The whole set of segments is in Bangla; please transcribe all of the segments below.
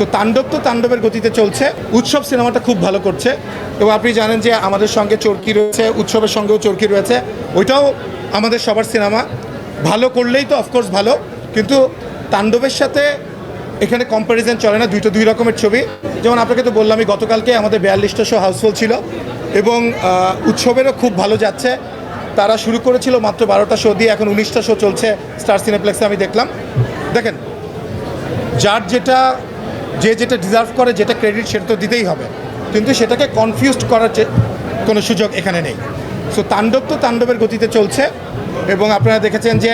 তো তাণ্ডব তো তাণ্ডবের গতিতে চলছে। উৎসব সিনেমাটা খুব ভালো করছে। এবং আপনি জানেন যে আমাদের সঙ্গে চরকি রয়েছে, উৎসবের সঙ্গেও চরকি রয়েছে। ওইটাও আমাদের সবার সিনেমা। ভালো করলেই তো অফকোর্স ভালো, কিন্তু তাণ্ডবের সাথে এখানে কম্প্যারিজন চলে না, দুইটা দুই রকমের ছবি। যেমন আপনাকে তো বললাম আমি গতকালকে আমাদের বিয়াল্লিশটা শো হাউসফুল ছিল। এবং উৎসবেরও খুব ভালো যাচ্ছে। তারা শুরু করেছিল মাত্র বারোটা শো দিয়ে, এখন উনিশটা শো চলছে স্টার সিনেপ্লেক্সে আমি দেখলাম। দেখেন, যার যেটা যে যেটা ডিজার্ভ করে, যেটা ক্রেডিট সেটা তো দিতেই হবে। কিন্তু সেটাকে কনফিউজড করার কোনো সুযোগ এখানে নেই। সো তাণ্ডব তো তাণ্ডবের গতিতে চলছে এবং আপনারা দেখেছেন যে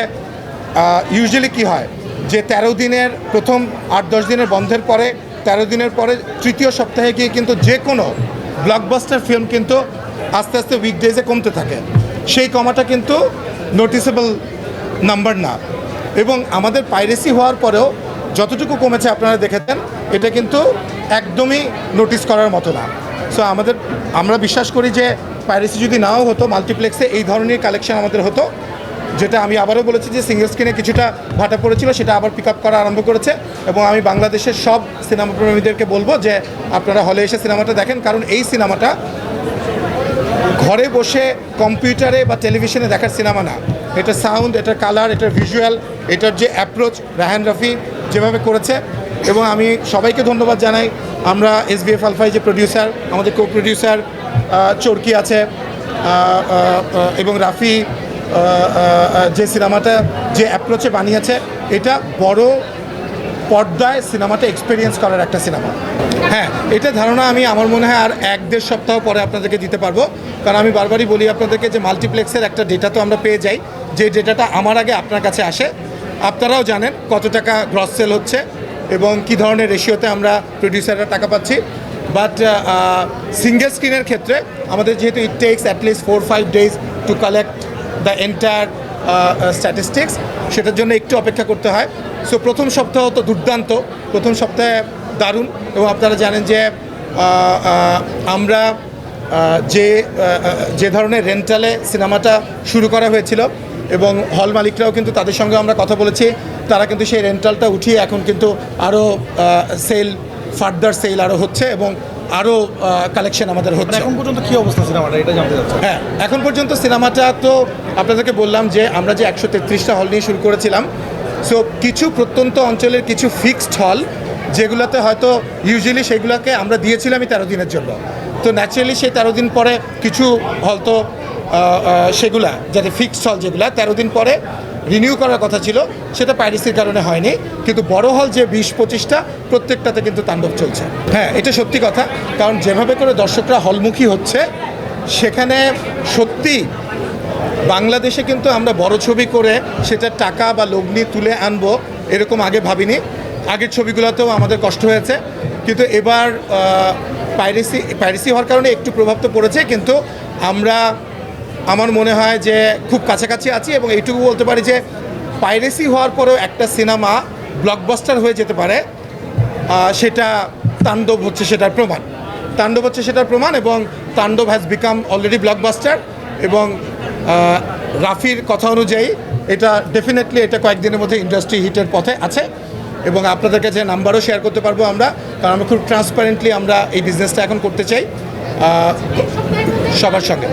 ইউজুয়ালি কি হয়? যে তেরো দিনের প্রথম আট দশ দিনের বন্ধের পরে, তেরো দিনের পরে তৃতীয় সপ্তাহে গিয়ে কিন্তু যে কোনো ব্লকবাস্টার ফিল্ম কিন্তু আস্তে আস্তে উইকডেজে কমতে থাকে। সেই কমাটা কিন্তু নোটিসেবল নাম্বার না। এবং আমাদের পাইরেসি হওয়ার পরেও যতটুকু কমেছে আপনারা দেখেছেন, এটা কিন্তু একদমই নোটিস করার মতো না। সো আমাদের, আমরা বিশ্বাস করি যে পাইরেসি যদি নাও হতো মাল্টিপ্লেক্সে এই ধরনের কালেকশন আমাদের হতো, যেটা আমি আবারও বলেছি যে সিঙ্গেল স্ক্রিনে কিছুটা ভাটা পড়েছিল, সেটা আবার পিক আপ করা আরম্ভ করেছে এবং আমি বাংলাদেশের সব সিনেমা প্রেমীদেরকে বলব যে আপনারা হলে এসে সিনেমাটা দেখেন, কারণ এই সিনেমাটা ঘরে বসে কম্পিউটারে বা টেলিভিশনে দেখার সিনেমা না। এটা সাউন্ড এটার কালার এটার ভিজুয়াল এটার যে অ্যাপ্রোচ রাহান রাফি যেভাবে করেছে, এবং আমি সবাইকে ধন্যবাদ জানাই। আমরা এস বি এফ আলফাই যে প্রডিউসার আমাদের কো প্রডিউসার চরকি আছে এবং রাফি যে সিনেমাটা, যে অ্যাপ্রোচে বানিয়েছে, এটা বড় পর্দায় সিনেমাটা এক্সপিরিয়েন্স করার একটা সিনেমা। হ্যাঁ এটা ধারণা আমি, আমার মনে হয় আর এক দেড় সপ্তাহ পরে আপনাদেরকে দিতে পারব। কারণ আমি বারবারই বলি আপনাদেরকে যে মাল্টিপ্লেক্সের একটা ডেটা তো আমরা পেয়ে যাই, যে ডেটাটা আমার আগে আপনার কাছে আসে আপনারাও জানেন কত টাকা গ্রস সেল হচ্ছে এবং কি ধরনের রেশিওতে আমরা প্রডিউসাররা টাকা পাচ্ছি। বাট সিঙ্গেল স্ক্রিনের ক্ষেত্রে আমাদের যেহেতু it takes at least four five days to collect the entire statistics সেটার জন্য একটু অপেক্ষা করতে হয়। সো প্রথম সপ্তাহ তো দুর্দান্ত, প্রথম সপ্তাহে দারুণ এবং আপনারা জানেন যে আমরা যে যে ধরনের রেন্টালে সিনেমাটা শুরু করা হয়েছিল এবং হল মালিকরাও কিন্তু তাদের সঙ্গে আমরা কথা বলেছি। তারা কিন্তু সেই রেন্টালটা উঠিয়ে এখন কিন্তু আরও সেল ফার্দার সেল আরও হচ্ছে এবং আরও কালেকশন আমাদের মানে হচ্ছে এখন পর্যন্ত কি অবস্থা সিনেমাটা? এটা জানতে চাচ্ছি। হ্যাঁ এখন পর্যন্ত সিনেমাটা তো আপনাদেরকে বললাম যে আমরা যে একশো তেত্রিশটা হল নিয়ে শুরু করেছিলাম সো কিছু প্রত্যন্ত অঞ্চলের কিছু ফিক্সড হল যেগুলোতে হয়তো ইউজুয়ালি সেগুলোকে আমরা দিয়েছিলামই তেরো দিনের জন্য। তো ন্যাচারালি সেই তেরো দিন পরে কিছু হল তো সেগুলা, যাতে ফিক্সড হল যেগুলা, তেরো দিন পরে রিনিউ করার কথা ছিল, সেটা পাইরেসির কারণে হয়নি, কিন্তু বড় হল যে বিশ পঁচিশটা, প্রত্যেকটাতে কিন্তু তাণ্ডব চলছে। হ্যাঁ এটা সত্যি কথা, কারণ যেভাবে করে দর্শকরা হলমুখী হচ্ছে, সেখানে সত্যি বাংলাদেশে কিন্তু আমরা বড় ছবি করে সেটা টাকা বা লগ্নি তুলে আনব, এরকম আগে ভাবিনি। আগের ছবিগুলোতেও আমাদের কষ্ট হয়েছে, কিন্তু এবার পাইরেসি পাইরেসি হওয়ার কারণে একটু প্রভাব তো পড়েছে, কিন্তু আমরা আমার মনে হয় যে খুব কাছাকাছি আছি এবং এইটুকু বলতে পারি যে পাইরেসি হওয়ার পরেও একটা সিনেমা ব্লকবাস্টার হয়ে যেতে পারে। সেটা তাণ্ডব হচ্ছে সেটার প্রমাণ। তাণ্ডব হচ্ছে সেটার প্রমাণ এবং তাণ্ডব হ্যাজ বিকাম অলরেডি ব্লকবাস্টার এবং রাফির কথা অনুযায়ী এটা ডেফিনেটলি এটা কয়েকদিনের মধ্যে ইন্ডাস্ট্রি হিটের পথে আছে এবং আপনাদের কাছে নাম্বারও শেয়ার করতে পারব আমরা, কারণ আমরা খুব ট্রান্সপারেন্টলি আমরা এই বিজনেসটা এখন করতে চাই সবার সঙ্গে।